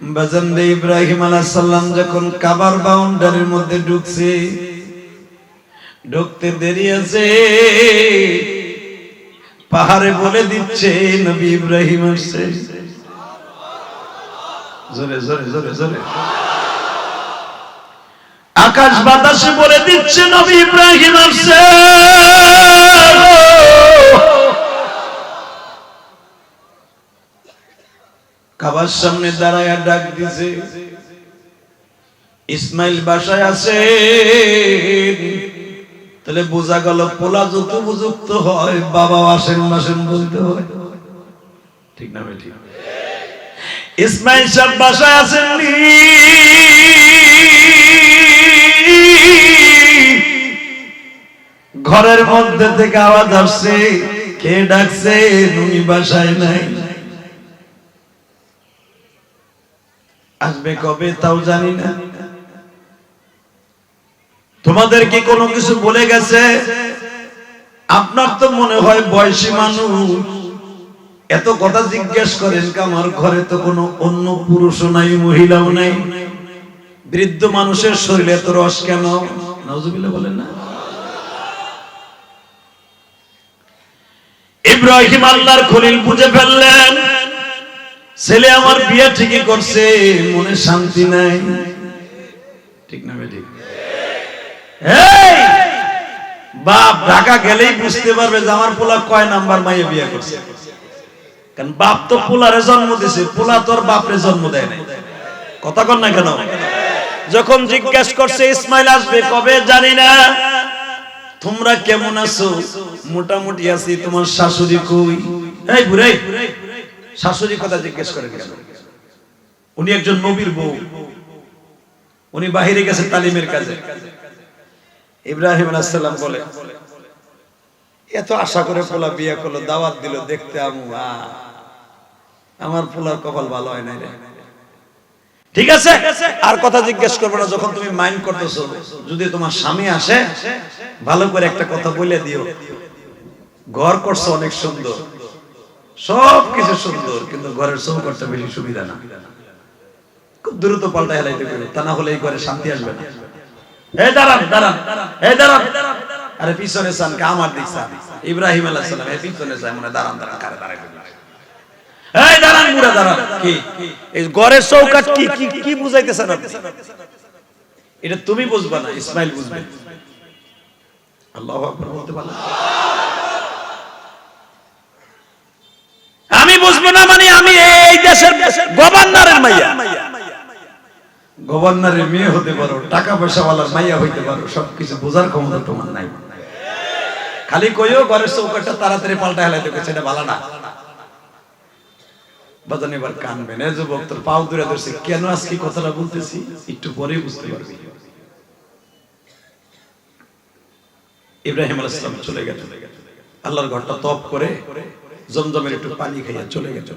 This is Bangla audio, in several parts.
বাজানরে ইব্রাহিম আলাইহিস সালাম যখন কাবার বাউন্ডারির মধ্যে ঢুকছে, ঢুকতে দেরি আছে। পাহাড়ে বলে দিচ্ছে, নবী ইব্রাহিম আসছে। জোরে জোরে জোরে জোরে। আকাশ বাতাসে বলে দিচ্ছে, নবী ইব্রাহিম আসছে। কাবার সামনে দাঁড়ায় ডাক দিছে, ইসমাইল বাসায় আছে তাহলে বোঝা গেল পোলা যত উপযুক্ত হয় বাবা আসেন মাসেন বলতে হয়। ঠিক না ভাই, ঠিক। ইসমাইল সাহেব বাসায় আসেননি ঘরের মধ্যে থেকে আওয়াজ আসছে, কে ডাকছে? নুনি বাসায় নাই। আসবে কবে তাও জানি না। তোমাদের কি কোনো কিছু বলে গেছে? আপনার তো মনে হয় বয়সী মানুষ। এত কথা জিজ্ঞেস করেন আমার ঘরে তো কোনো অন্য পুরুষও নাই, মহিলাও নাই? বৃদ্ধ মানুষের শরীরে এত রস কেন? নজুবিল্লাহ বলেন না। ইব্রাহিম আল্লাহর খলিল বুঝে ফেললেন ছেলে আমার বিয়ে ঠিকই করছে, মনে শান্তি নাই। ঠিক না ঠিক বাপ ঢাকা গেলেই বুঝতে পারবে যে আমার পোলা কয় নাম্বার মাইয়ে বিয়ে করছে। কারণ বাপ তো পোলারে জন্ম দিছে, পোলা তোর বাপরে জন্ম দেয় নাই। কথা কর না কেন? যখন জিজ্ঞেস করছে, ইসমাইল আসবে, কবে জানি না। তোমরা কেমন আছো? মোটামুটি আছি, তোমার শাশুড়ি কই? এই বুড়াই শাশুড়ি কথা জিজ্ঞেস করেন কেন? উনি একজন নবীর বউ। উনি বাহিরে গেছে তালিমের কাজে। ইব্রাহিম আলাইসাল্লাম বলে, এত আশা করে পোলা বিয়ে করল, দাওয়াত দিল, দেখতে আমু আমার পোলার কপাল ভালো হয় নাই রে। ঠিক আছে? আর কথা জিজ্ঞেস করব না, যখন তুমি মাইন্ড করতেছো, যদি তোমার স্বামী আসে, ভালো করে একটা কথা বলে দিও। ঘর করছ অনেক সুন্দর। সব কিছু সুন্দর, কিন্তু ঘরের চৌকাটটা বেশি সুবিধা না। খুব দ্রুত পাল্টা হেলাইতে পারে, তা না হলে এই ঘরে শান্তি আসবে না। এই দাঁড়ান দাঁড়ান এই দাঁড়ান। আরে পিছনে চান কে আমার দিক ইব্রাহিম আলাইহিস সালাম এই পিছনে চান মানে দাঁড়ান দাঁড়ান, কারে দাঁড়াই এই দাঁড়ান দাঁড়ান, কি? এই ঘরের চৌকাট কি কি কি বুঝাইতেছেন আপনি? এটা তুমি বুঝবা না, ইসমাইল বুঝবে। আল্লাহু আকবার বলতে আমি বুঝব না মানে আমি এই দেশের গভর্নরের মাইয়া। গভর্নরের মেয়ে হতে পারো টাকা পয়সা ওয়ালার মাইয়া হইতে পারো, সবকিছু বোঝার ক্ষমতা তোমার নাই। খালি কইও ঘরের চৌকাটটা তাড়াতাড়ি পাল্টা হেলাইতে গেছে এটা ভালো না। বাজান এবার কানবেন, এ যুবক, তোর পাও দূরে ধরছে। কেন আজকে কথাটা বলতেছি? একটু পরেই বুঝতে পারবি। ইব্রাহিম আলাইহিস সালাম চলে গেল আল্লাহর ঘরটা তপ করে জমজমের একটু পানি খাইয়া চলে গেল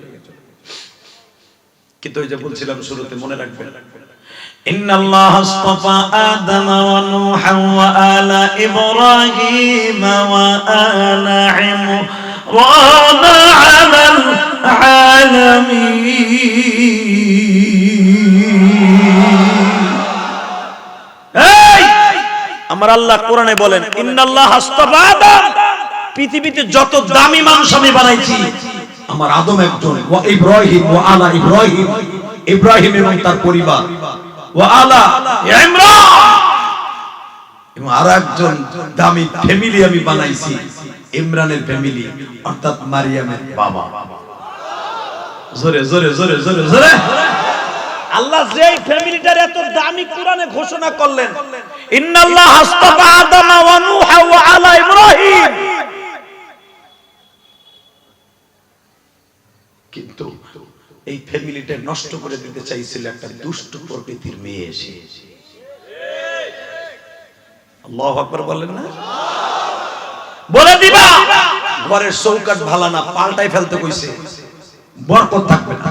কিন্তু ওই যে বলছিলাম শুরুতে মনে রাখবেন إن الله اصطفى آدم ونوحا وآل إبراهيم وآل عمران على العالمين এই! আমার আল্লাহ কোরআনে বলেন ইন্নাল্লাহ আস্তাফা আদম পৃথিবীতে যত দামি মানুষ আমি বানাইছি আমার আদম একজন ওয়া ইব্রাহিম ওয়া আলা ইব্রাহিম। ইব্রাহিম এবং তার পরিবার। ওয়া আলা ইমরান। এবং আর একজন দামি ফ্যামিলি আমি বানাইছি ইমরানের ফ্যামিলি অর্থাৎ মারিয়ামের বাবা। জোরে জোরে জোরে জোরে জোরে। আল্লাহ যেই ফ্যামিলিটার এত দামি কোরআনে ঘোষণা করলেন। ইন্নাল্লাহ আস্তাফা আদম ওয়া নূহ ওয়া আলা ইব্রাহিম কিন্তু এই ফ্যামিলিটা নষ্ট করে দিতে চাইছিল একটা দুষ্ট প্রকৃতির মেয়ে এসে। আল্লাহ আকবার বলেন না? বলে দিবা! ঘরের চৌকাট ভালা না পাল্টাই ফেলতে কইছে। বরকত থাকবে না।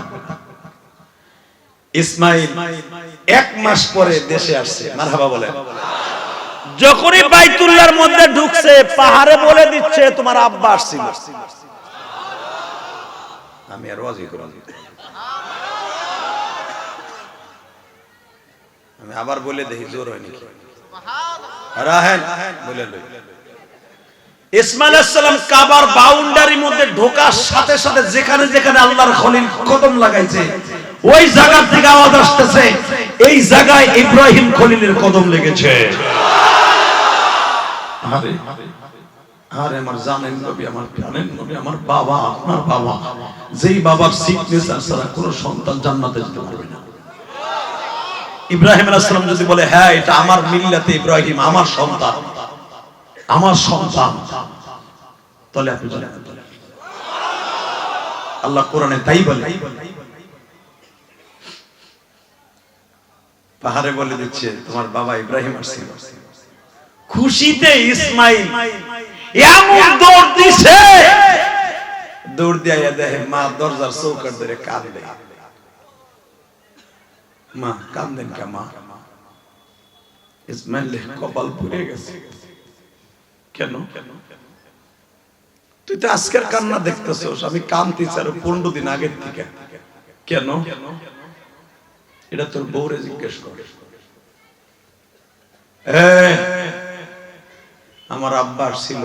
ইসমাইল এক মাস পরে দেশে আসছে। মারহাবা বলেন। যখনই বাইতুল্লাহর মধ্যে ঢুকছে পাহাড়ে বলে দিচ্ছে তোমার আব্বা আসছিল। আমি আর ওয়াজি করলাম আমি আবার বলে দেখি, জোর হয় নাকি? রাহেন বলে ইসমাইল সালাম কাবার মধ্যে ঢোকার সাথে সাথে যেখানে যেখানে আল্লাহর খলিল কদম লাগাইছে, ওই জায়গা থেকে আওয়াজ এই জায়গায় ইব্রাহিম খলিলের কদম লেগেছে। আরে আরে আমার জানেন নবী, আমার জানেন নবী, আমার বাবা, আপনার বাবা। যেই বাবার সিগনেচার ছাড়া কোনো সন্তান জান্নাতে যেতে পারবে না। ইব্রাহিম আলাইহিস সালাম যদি বলে হ্যাঁ এটা আমার মিল্লাতে ইব্রাহিম, আমার সন্তান আমার সন্তান। তাহলে আপনি বলেন। আল্লাহ কোরআনে তাই বলে। পাহাড়ে বলে দিচ্ছে, তোমার বাবা ইব্রাহিম আসছিল। খুশিতে ইসমাইল, এমন দৌড় দিছে। দৌড় দিয়ে দেখে মা দরজার চৌকাট ধরে কাঁদে মা, কান্দেন কে মা? ইসমাইল কপাল পুড়ে গেছে। কেন? তুই তো আজকের কান্না দেখতেছস, আমি কান্দিছি আরও পনেরো দিন আগের থেকে। কেন? এটা তোর বউরে জিজ্ঞেস কর। আমার আব্বা ছিল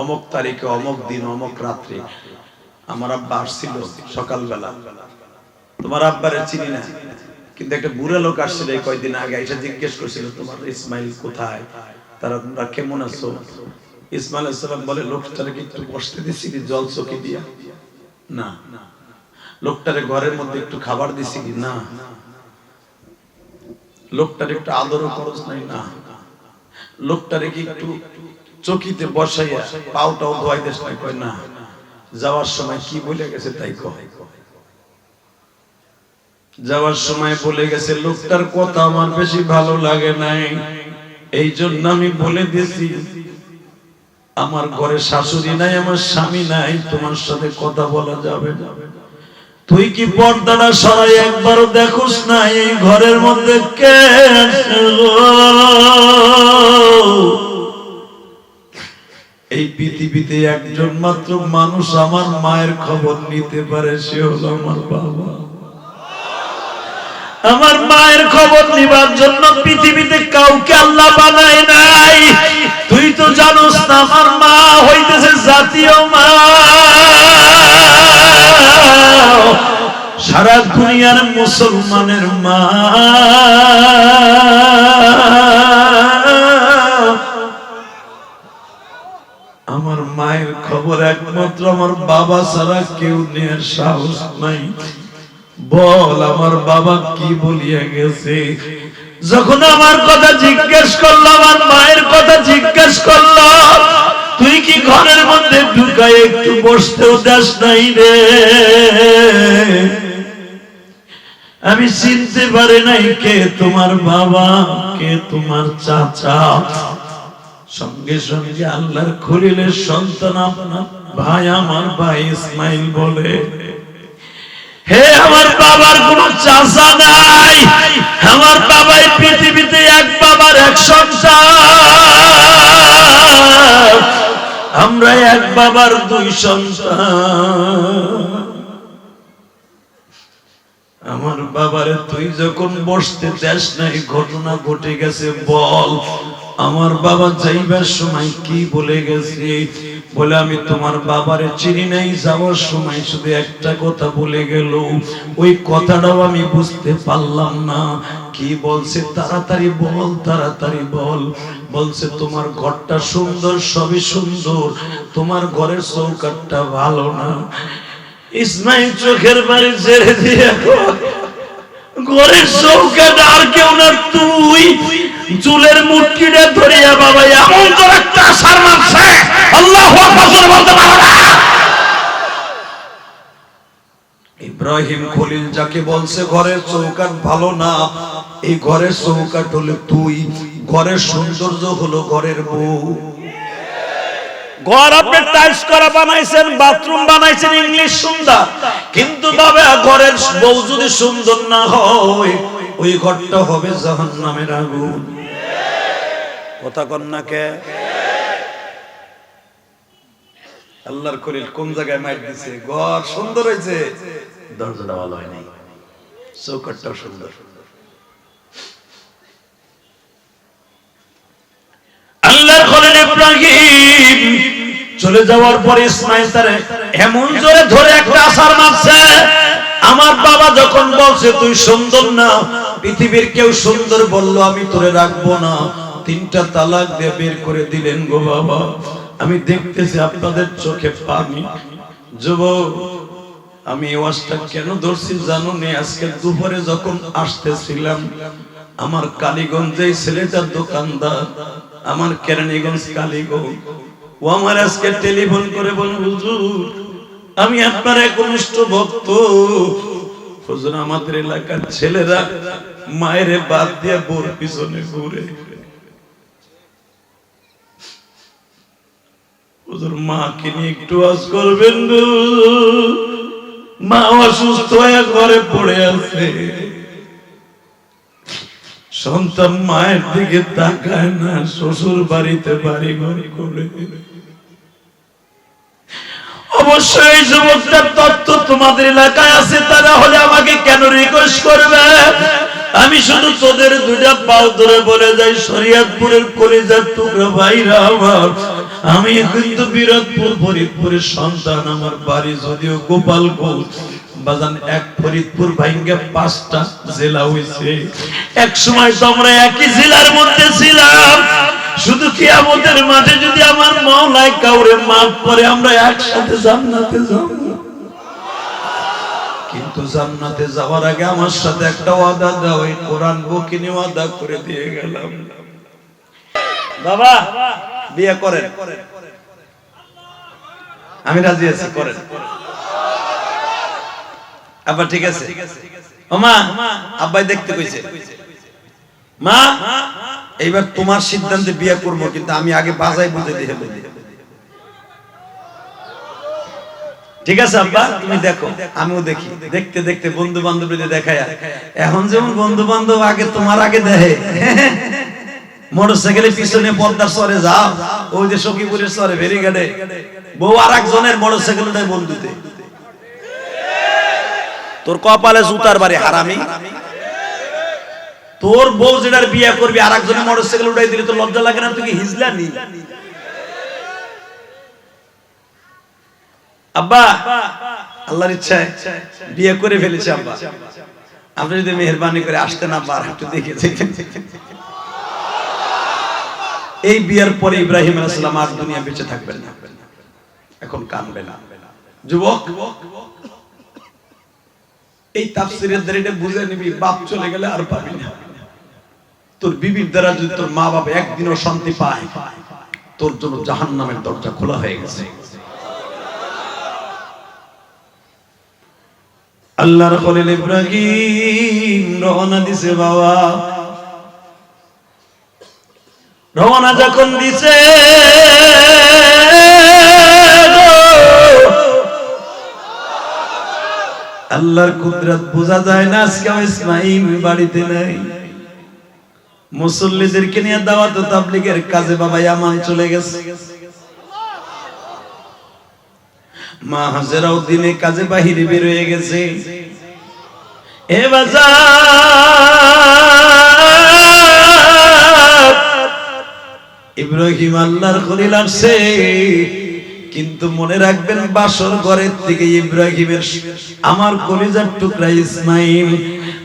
অমক তারিখে, অমক দিন, অমক রাত্রি। আমার আব্বা আসছিল সকালবেলা। তোমার আব্বারে চিনি না। কিন্তু একটা বুড়া লোক আসছিল এই কয়দিন আগে এসে জিজ্ঞেস করছিল, তোমার ইসমাইল কোথায়? তারা তোমরা কেমন আছো? ইসমাইল সালাম বলে, লোকটারে কি একটু বসতে দিছি কি, জল চকি দিয়া? না। লোকটারে ঘরের মধ্যে একটু খাবার দিছি কি? না। লোকটারে একটু আদরও খরচ নাই? না। লোকটারে কি একটু চকিতে বসাইয়া পাউটাও ধোয়াই দেশ নাই? কয়, না। যাওয়ার সময় কি বলে গেছে তাই কয়। যাওয়ার সময় বলে গেছে, লোকটার কথা আমার বেশি ভালো লাগে নাই। এই জন্য আমি বলে দিয়েছি, আমার ঘরে শাশুড়ি নাই, আমার স্বামী নাই, তোমার সাথে কথা বলা যাবে তুই কি পর্দাটা সরাই একবারও দেখোস না, এই ঘরের মধ্যে কে এই পৃথিবীতে একজন মাত্র মানুষ আমার মায়ের খবর নিতে পারে, সে হলো আমার বাবা। আমার মায়ের খবর নিবার জন্য পৃথিবীতে কাউকে আল্লাহ বানায় নাই। তুই তো জানোস না, আমার মা হইতেছে জাতীয় মা। সারা দুনিয়ার মুসলমানের মা। আমার মায়ের খবর একমাত্র আমার বাবা ছাড়া কেউ নেওয়ার সাহস নাই। বল, আমার বাবা কি বলিয়া গেছে? যখন আমার কথা জিজ্ঞেস করল আমার মায়ের কথা জিজ্ঞেস করল তুই কি ঘরের মধ্যে ঢুকাই একটু বসতেও দেশ নাই রে? আমি চিনতে পারি নাই কে তোমার বাবা, কে তোমার চাচা। সঙ্গে সঙ্গে আল্লাহর খলিলের সন্তান আপনার ভাই, আমার ভাই ইসমাইল বলে হে আমার বাবার চাচা নাই। আমার বাবাই পৃথিবীতে এক বাবার এক আমরা এক বাবার দুই আমার বাবারে তুই যখন বসতে দেশ নাই, ঘটনা ঘটে গেছে, বল। আমার বাবা যাইবার সময় কি বলে গেছে? বলে, আমি তোমার বাবারে চিনি নাই, যাওয়ার সময় শুধু একটা কথা বলে গেল। ওই কথাটাও আমি বুঝতে পারলাম না। কি বলছে? তাড়াতাড়ি বল তাড়াতাড়ি বল। বলছে, তোমার ঘরটা সুন্দর, সবই সুন্দর। তোমার ঘরের চৌকাটটা ভালো না। ইসমাইল চোখের বাড়ি ছেড়ে দিয়ে ঘরের চৌকাট আর কেউ না, তুই চুলের মুটকিটা ধরিয়া বাবা এমন তোর একটা আশার মারছে আল্লাহ বলতে পারো না। ইব্রাহিম খলিল যাকে বলছে ঘরের চৌকাট ভালো না। এই ঘরের চৌকাট হলো তুই। ঘরের সৌন্দর্য হলো ঘরের বউ। ঘর আপনি টাইলস করা বানাইছেন বাথরুম বানাইছেন ইংলিশ সুন্দর। কিন্তু বাবা ঘরের বউ যদি সুন্দর না হয় ওই ঘরটা হবে জাহান নামের আগুন। কথা কন্যাকে আল্লাহর খলিল কোন জায়গায় মাইট দিছে? ঘর সুন্দর হয়েছে দরজাটা ভালো হয়নি। চৌকাটটাও সুন্দর। আল্লাহর খলিল ইব্রাহিম চলে যাওয়ার পরে ইসমাইল তার এমন জোরে ধরে একটা আসার মারছে, আমার বাবা যখন বলছে তুই সুন্দর না পৃথিবীর কেউ সুন্দর বলল, আমি তোরে রাখব না। তিনটা তালাক দিয়ে বের করে দিলেন গো বাবা। আমি দেখতেছি আপনাদের চোখে পানি। যুবক, আমি ওয়াজটা কেন ধরছি জানো নে? আজকে দুপুরে যখন আসতেছিলাম, আমার কালীগঞ্জে ছেলেটার দোকানদার আমার কেরানীগঞ্জ কালীগঞ্জ, ও আমার আজকে টেলিফোন করে বল হুজুর, আমি আপনার একনিষ্ঠ ভক্ত। হুজুর, আমাদের এলাকার ছেলেরা বাদ দিয়ে বোর পিছনে ঘুরে। হুজুর, মাকে নিয়ে একটু আজ করবেন মা অসুস্থ হয়ে ঘরে পড়ে আছে। সন্তান মায়ের দিকে তাকায় না শ্বশুর বাড়িতে বাড়ি ঘর করে। অবশ্যই এই যুবকটার তত্ত্ব তোমাদের এলাকায় আছে, তারা হলে আমাকে কেন রিকোয়েস্ট করবে? আমি শুধু তোদের দুইটা পাও ধরে বলে যাই, শরিয়াতপুরের কলিজার টুকরো ভাইরা আমার। আমি কিন্তু বিরাটপুর ফরিদপুরের সন্তান আমার বাড়ি, যদিও গোপালগঞ্জ। বাজান এক ফরিদপুর ভাইঙ্গে পাঁচটা জেলা হয়েছে এক সময় তো আমরা একই জেলার মধ্যে ছিলাম। শুধু কি আমাদের মাঝে যদি আমার মাওলায় কাউরে মাফ করে, আমরা একসাথে জান্নাতে যাব। কিন্তু জান্নাতে যাওয়ার আগে আমার সাথে একটা ওয়াদা দাও, এই কোরআন বকিনি ওয়াদা করে দিয়ে গেলাম। বাবা, বিয়ে করেন। আমি রাজি আছি, করেন। আবার ঠিক আছে। ও মা, আব্বাই দেখতে কইছে। মা এইবার তোমার সিদ্ধান্তে বিয়ে করব, কিন্তু আমি আগে বাজাই বুঝে দিয়ে ঠিক আছে, আব্বা? তুমি দেখো, আমিও দেখি। দেখতে দেখতে বন্ধু এখন যেমন বন্ধু বান্ধব আগে তোমার আগে মোটরসাইকেলের পিছনে পদ্মার সরে যাও, ওই যে সখীপুরের সরে বউ আর একজনের মোটরসাইকেল বন্ধুতে। তোর কপালে জুতার বাড়ি হারামি। তোর বউ যেটার বিয়ে করবি আর একজনের মোটরসাইকেল উঠাই দিলে তো লজ্জা লাগে না? তুই হিজলা নি? আব্বা, আল্লাহর ইচ্ছায় বিয়ে করে ফেলেছে, আব্বা। আপনি যদি মেহরবানি করে আসতেন, আব্বা, আর একটু দেখে এই বিয়ের পরে ইব্রাহিম আলাইসালাম আর দুনিয়া বেঁচে থাকবেন না। এখন কানবে না। যুবক, এই তাফসিরের দ্বারা বুঝে নিবি, বাপ চলে গেলে আর পাবি না। তোর বিবির দ্বারা যদি তোর মা বাবা একদিনও শান্তি পায়, তোর জন্য জাহান নামের দরজা খোলা হয়ে গেছে। আল্লাহর খলিল ইব্রাহিম রওনা দিছে বাবা। রওনা যখন দিছে আল্লাহর কুদরত বোঝা যায় না আজকে ইসমাইল বাড়িতে নাই। মুসল্লিদেরকে নিয়ে দাওয়াত তাবলীগের কাজে বাবা ইয়ামান চলে গেছে। মা হাজেরাও দিনে কাজে বাহিরে বের হয়ে গেছে। এ বাজার! ইব্রাহিম আল্লাহর খলিল আসছে। কিন্তু মনে রাখবেন, বাসর ঘরের থেকে ইব্রাহিমের আমার কলিজার টুকরা ইসমাইল।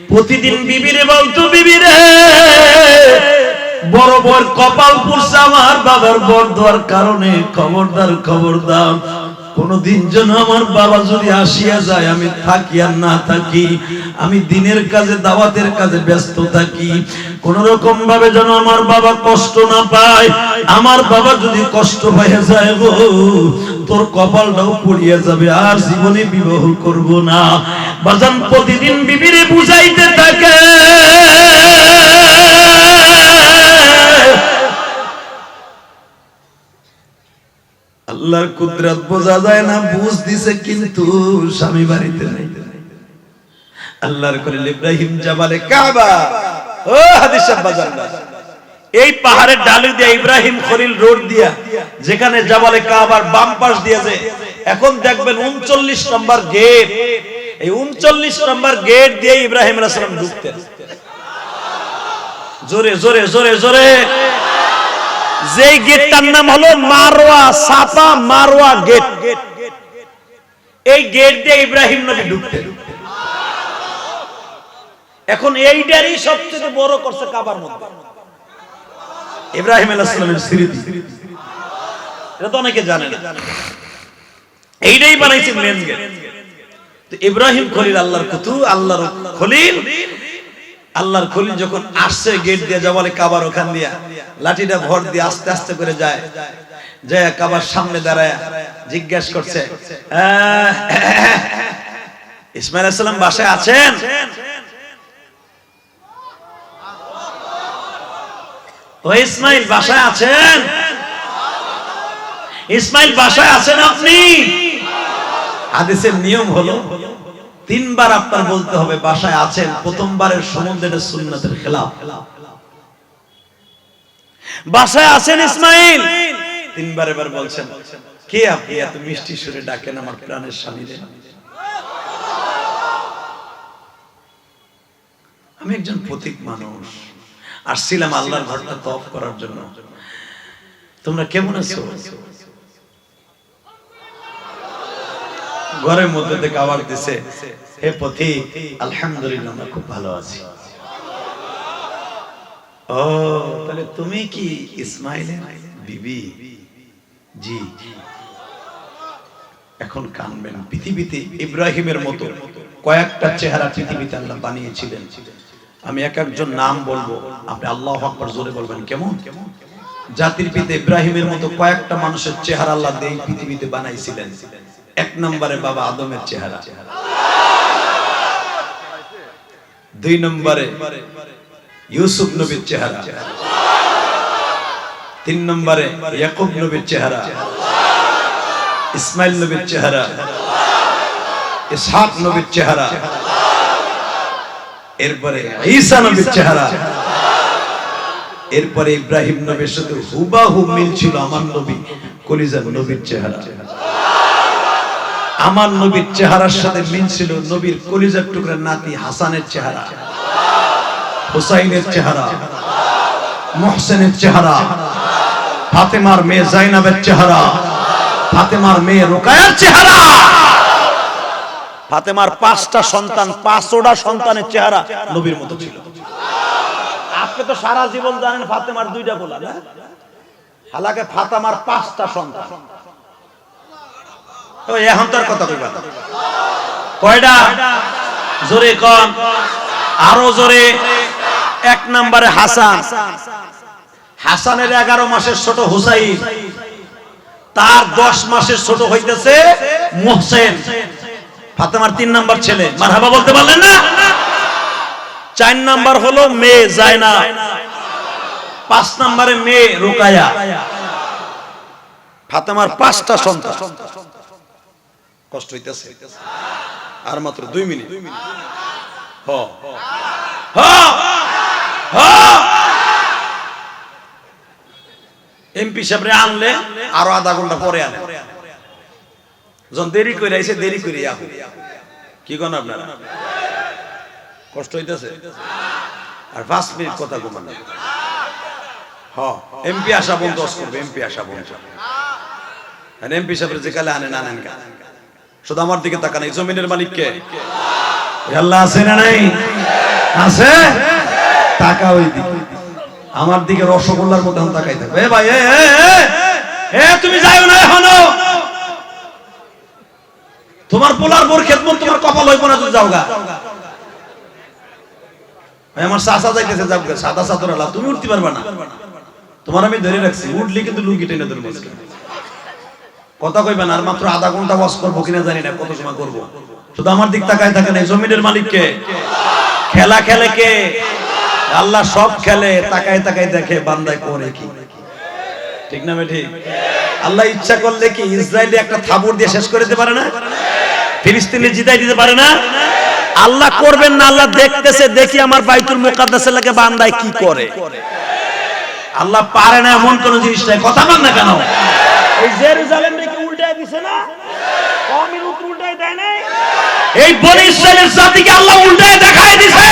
প্রতিদিন বিবিরে বলতো, বিবিরে, বড় বড় কপাল পুরছে আমার বাবার বর দেওয়ার কারণে, খবরদার খবরদার। কোনদিন যেন আমার বাবা যদি আসিয়া যায়, আমি থাকি আর না থাকি। আমি দিনের কাজে, দাওয়াতের কাজে ব্যস্ত থাকি। কোন রকম ভাবে যেন আমার বাবা কষ্ট না পায়। আমার বাবা যদি কষ্ট পাইয়া যায় গো, তোর কপালটাও পড়িয়া যাবে, আর জীবনে বিবাহ করব না। বাজান প্রতিদিন বিবিরে বুঝাইতে থাকে। আল্লাহর কুদরত বোঝা যায় না, বুঝ দিছে কিন্তু স্বামী বাড়িতে নাই। আল্লাহর করে ইব্রাহিম জাবালে কাবা। এই পাহাড়ের ডালি দিয়ে ইব্রাহিম খলিল রোড দিয়া, যেখানে জাবালে কাবার বাম পাশ দিয়েছে, এখন দেখবেন উনচল্লিশ নম্বর গেট। এই উনচল্লিশ নম্বর গেট দিয়ে ইব্রাহিম আলাইহিস ঢুকতেন। জোরে জোরে জোরে জোরে। যেই গেটটার নাম হলো মারওয়া সাফা মারওয়া গেট। এই গেট দিয়ে ইব্রাহিম নবী ঢুকতেন। এখন এইটারই সবচেয়ে বড় করছে কাবার মধ্যে। ইব্রাহিম আলাইহিসসালামের স্মৃতি। এটা তো অনেকে জানে না। এইটাই বানাইছে মেন গেট তো ইব্রাহিম খলিল আল্লাহর কুতু, আল্লাহর খলিল। আল্লাহর খলিল যখন আসছে গেট দিয়ে যাওয়ালে কাবার ওখান দিয়া, লাঠিটা ভর দিয়ে আস্তে আস্তে করে যায়। যায় কাবার সামনে দাঁড়ায়, জিজ্ঞাসা করছে ইসমাইল সালাম বাসায় আছেন? ও ইসমাইল, বাসায় আছেন? ইসমাইল, বাসায় আছেন আপনি? নিয়ম হলো, তিনবার আপনার বলতে হবে, বাসায় আছেন, প্রথমবারের এটা সুন্নাতের খেলাফ। বাসায় আছেন ইসমাইল? তিনবার এবার বলছেন, কে আপনি? এত মিষ্টি সুরে ডাকেন আমার প্রাণের স্বামীরে। আমি একজন প্রতীক মানুষ। আসছিলাম আল্লাহর ঘরটা তফ করার জন্য। তোমরা কেমন আছো? ঘরের মধ্যে থেকে আবার দিছে, হে পথি, আলহামদুলিল্লাহ আমরা খুব ভালো আছি। ও, তাহলে তুমি কি ইসমাইলের বিবি? জি। এখন কানবেন, পৃথিবীতে ইব্রাহিমের মতো কয়েকটা চেহারা পৃথিবীতে আল্লাহ বানিয়েছিলেন। আমি এক একজন নাম বলব। আপনি আল্লাহ আকবার জোরে বলবেন, কেমন? জাতির পিতা ইব্রাহিমের মতো কয়েকটা মানুষের চেহারা আল্লাহ দিয়ে এই পৃথিবীতে বানাইছিলেন। এক নম্বরে বাবা আদমের চেহারা। দুই নম্বরে ইউসুফ নবীর চেহারা। তিন নম্বরে ইয়াকুব নবীর চেহারা। ইসমাইল নবীর চেহারা। ইসহাক নবীর চেহারা। এরপরে ঈসা নবীর চেহারা। এরপরে ইব্রাহিম নবীর সাথে হুবাহু মিল ছিল আমার নবী কলিজার নবীর চেহারা। আমার নবীর চেহারার সাথে মিল ছিল নবীর কলিজার টুকরা নাতি হাসানের চেহারা হুসাইনের চেহারা মোহসেনের চেহারা ফাতেমার মেয়ে জাইনাবের চেহারা ফাতেমার মেয়ে রোকায়ার চেহারা। ফাতেমার পাঁচটা সন্তান পাঁচটা সন্তানের চেহারা নবীর মতো ছিল। আপনি তো সারা জীবন জানেন ফাতেমার দুইটা বলা না হালাকে ফাতেমার পাঁচটা সন্তান। এখন তার কথা কইবা কয়টা? জোরে কম আরও জোরে। এক নম্বরে হাসান। হাসানের এগারো মাসের ছোট হুসাইন। তার দশ মাসের ছোট হইতেছে মোহসেন। ফাতেমার তিন নাম্বার ছেলে। মারহাবা বলতে পারলেন না? চার নাম্বার হলো মেয়ে জায়না। পাঁচ নাম্বারে মেয়ে রুকায়া। ফাতেমার পাঁচটা সন্তান। কষ্ট হইতেছে। আর মাত্র দুই মিনিট। হ। এমপি সাহেবরে আনলে, আরও আধা ঘণ্টা পরে আনে। যখন দেরি করে আইছে, দেরি করে আহু। কি কোন আপনারা? কষ্ট হইতেছে? আর পাঁচ মিনিট কথা ঘুমান হ, এমপি আসা বন্ধ করবে, এমপি আসা বন্ধ এমপি সাহেবের যে কালে আনেন আনেন কা? শুধু আমার দিকে তাকান, এই জমিনের মালিক কে আল্লাহ আছে না নাই? আছে? টাকা ওই দিকে। আমার দিকে রসগোল্লার মধ্যে তাকাই থাকবে ভাই এ, তুমি যাইও না এখনও? তোমার পোলার বোর খেদমত তোমার কপাল হইব না যদি যাও গা আমার চাচা যাইতেছে যাও গা, সাদা চাদর আলা তুমি উঠতে পারবা না। তোমার আমি ধরে রাখছি উঠলি কিন্তু লুঙ্গি টেনে ধরে বসবে কথা কইবেন আর মাত্র আধা ঘণ্টা ওয়াশ করব কিনা জানি না কত সময় করব। শুধু আমার দিক তাকায় থাকে না জমিনের মালিক কে? খেলা খেলে কে? আল্লাহ সব খেলে তাকায় তাকায় দেখে বান্দায় করে কি। ঠিক না বেঠি আল্লাহ ইচ্ছা করলে কি ইসরায়েলি একটা থাবুর দিয়ে শেষ করে দিতে পারে না? ফিলিস্তিনে জিতাই দিতে পারে না? আল্লাহ করবেন না আল্লাহ দেখতেছে দেখি আমার বাইতুল মুকাদ্দাসের লাগে বান্দায় কি করে। আল্লাহ পারে না এমন কোন জিনিস নাই। কথা বল না কেন? এই জেরুজালেম নাকি উল্টায় দিছে না? কমির উপর উল্টায় দেয় নাই? এই বনি ইসরায়েলের জাতিকে আল্লাহ উল্টায় দেখায় দিছে।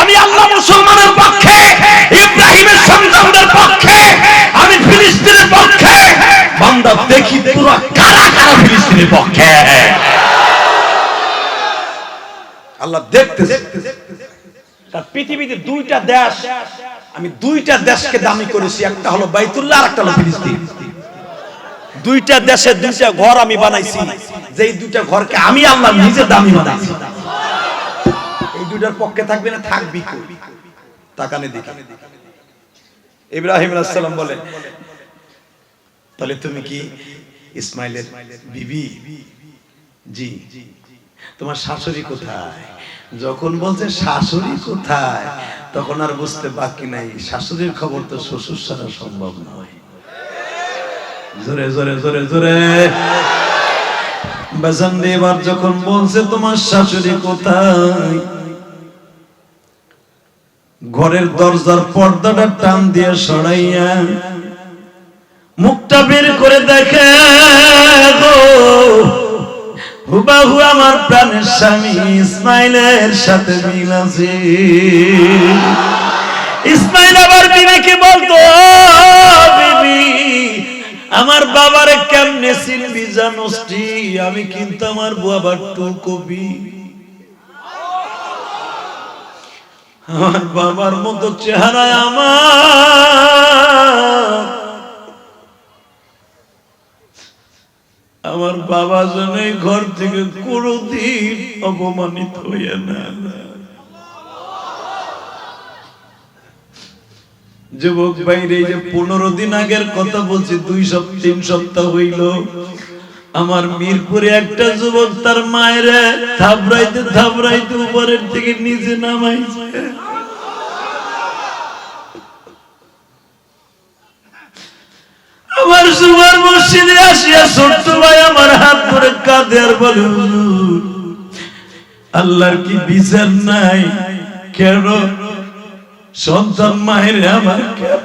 আমি আল্লাহ মুসলমানের পক্ষে ইব্রাহিমের সন্তানদের পক্ষে আমি আমরা দেখি পুরো কারা কারা ফিলিস্তিনের পক্ষে। আল্লাহ দেখতে তার পৃথিবীতে দুইটা দেশ, আমি দুইটা দেশকে দামি করেছি, একটা হলো বাইতুল্লাহ আর একটা হলো ফিলিস্তিন। দুইটা দেশে দুইটা ঘর আমি বানাইছি, যেই দুইটা ঘরকে আমি আল্লাহ নিজে দামি বানাইছি। এই দুইটার পক্ষে থাকবে না, থাকবি? তাকানে দেখি। ইব্রাহিম আলাইহিস বলে, তাহলে তুমি কি ইসমাইলের বিবি? জি। তোমার শাশুড়ি কোথায়? যখন বলছে শাশুড়ি কোথায়, তখন আর বুঝতে বাকি নাই। শাশুড়ির খবর তো শ্বশুর ছাড়া সম্ভব নয়। জোরে জোরে জোরে জোরে। বেজান এবার যখন বলছে তোমার শাশুড়ি কোথায়, ঘরের দরজার পর্দাটা টান দিয়ে সরাইয়া মুখটা বের করে দেখে গো। হুবাহু আমার প্রাণের স্বামী ইসমাইলের সাথে মিল আছে। ইসমাইল আবার বিবিকে বলতো, "ও বিবি, আমার বাবারে কেমনে চিনবি জানোসটি আমি কিন্তু আমার বাবার টু কবি। আমার বাবার মতো চেহারায় আমার আমার বাবা যেন এই ঘর থেকে কোনদিন অপমানিত হইয়া না যুবক বাইরে যে পনেরো দিন আগের কথা বলছি, দুই সপ্তাহ, তিন সপ্তাহ হইল। আমার মিরপুরে একটা যুবক তার মায়ের থাবড়াইতে থাবড়াইতে উপরের থেকে নিচে নামাইছে। আমার সুবার মসজিদে আসিয়া ছোট্ট ভাই আমার হাত ধরে কাঁদে আর বলে "হুজুর, আল্লাহর কি বিচার নাই? কেন? সন্তান মায়ের আমার কেন